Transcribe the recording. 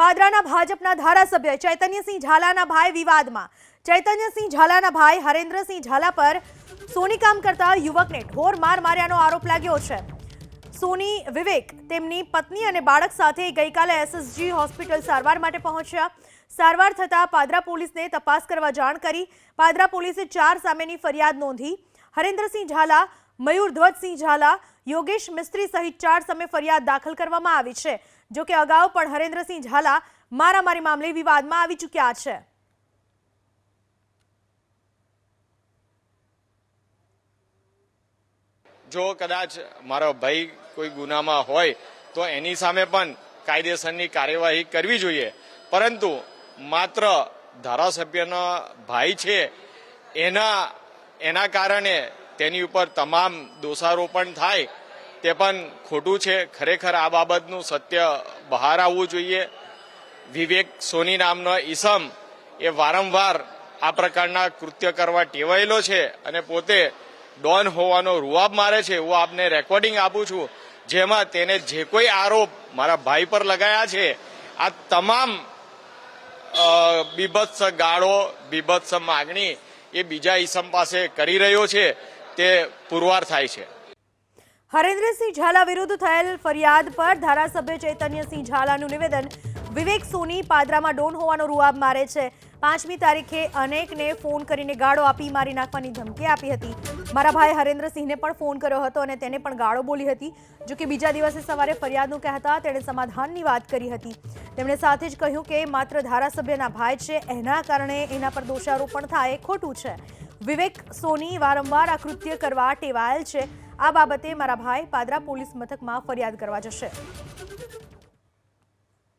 પાદરાના ભાજપના ધારાસભ્ય ચૈતન્યસિંહ ઝાલાના ભાઈ વિવાદમાં. ચૈતન્યસિંહ ઝાલાના ભાઈ હરેન્દ્રસિંહ ઝાલા પર સોની કામ કરતા યુવકને ઢોર માર માર્યાનો આરોપ લાગ્યો છે. સોની વિવેક તેમની પત્ની અને બાળક સાથે ગઈકાલે એસએસજી હોસ્પિટલ સારવાર માટે પહોંચ્યા. સારવાર થતાં પાદરા પોલીસને તપાસ કરવા જાણ કરી. પાદરા પોલીસે ચાર સામેની ફરિયાદ નોંધી. હરેન્દ્રસિંહ ઝાલા મયુર ધ્વજસિંહ ઝાલા, યોગેશ મિસ્ત્રી સહિત ચાર સામે ફરિયાદ દાખલ કરવામાં આવી છે. જો કે અગાઉ પણ હરેન્દ્રસિંહ ઝાલા મારામારી મામલે વિવાદમાં આવી ચૂક્યા છે. જો કદાચ મારો ભાઈ કોઈ ગુનામાં હોય, તો એની સામે પણ કાયદેસરની કાર્યવાહી કરવી જોઈએ. પરંતુ માત્ર ધારાસભ્યનો ભાઈ છે, એના એના કારણે તેની ઉપર તમામ દોષારોપણ થાય તે પણ ખોટું છે. ખરેખર આ બાબતનું સત્ય બહાર આવવું જોઈએ. વિવેક સોની નામનો ઈસમ એ વારંવાર આ પ્રકારના કૃત્ય કરવા ટેવાયેલો છે અને પોતે ડોન હોવાનો રૂઆબ મારે છે હું આપને રેકોર્ડિંગ આપું છું. જેમાં તેને જે કોઈ આરોપ મારા ભાઈ પર લગાયા છે, આ તમામ બીભત્સ ગાળો, બીભત્સ માગણી એ બીજા ઈસમ પાસે કરી રહ્યો છે. તે પુરવાર થાય છે. હરેન્દ્રસિંહ ઝાલા વિરુદ્ધ થયેલ ફરિયાદ પર ધારાસભ્ય ચૈતન્યસિંહ ઝાલાનું નિવેદન. વિવેક સોની પાદરામાં ડોન હોવાનો રૂઆબ મારે છે. પાંચમી તારીખે અનેકને ફોન કરીને ગાળો આપી મારી નાખવાની ધમકી આપી હતી. મારા ભાઈ હરેન્દ્રસિંહને પણ ફોન કર્યો હતો અને તેને પણ ગાળો બોલી હતી. જો કે બીજા દિવસે સવારે ફરિયાદનું કહેતા તેણે સમાધાનની વાત કરી હતી. તેમણે સાથે જ કહ્યું કે માત્ર ધારાસભ્યના ભાઈ છે, એના કારણે એના પર દોષારોપણ થાય ખોટું છે. વિવેક સોની વારંવાર આ કૃત્ય કરવા ટેવાયેલ છે. આ બાબતે મારા ભાઈ પાદરા પોલીસ મથકમાં ફરિયાદ કરવા જશે.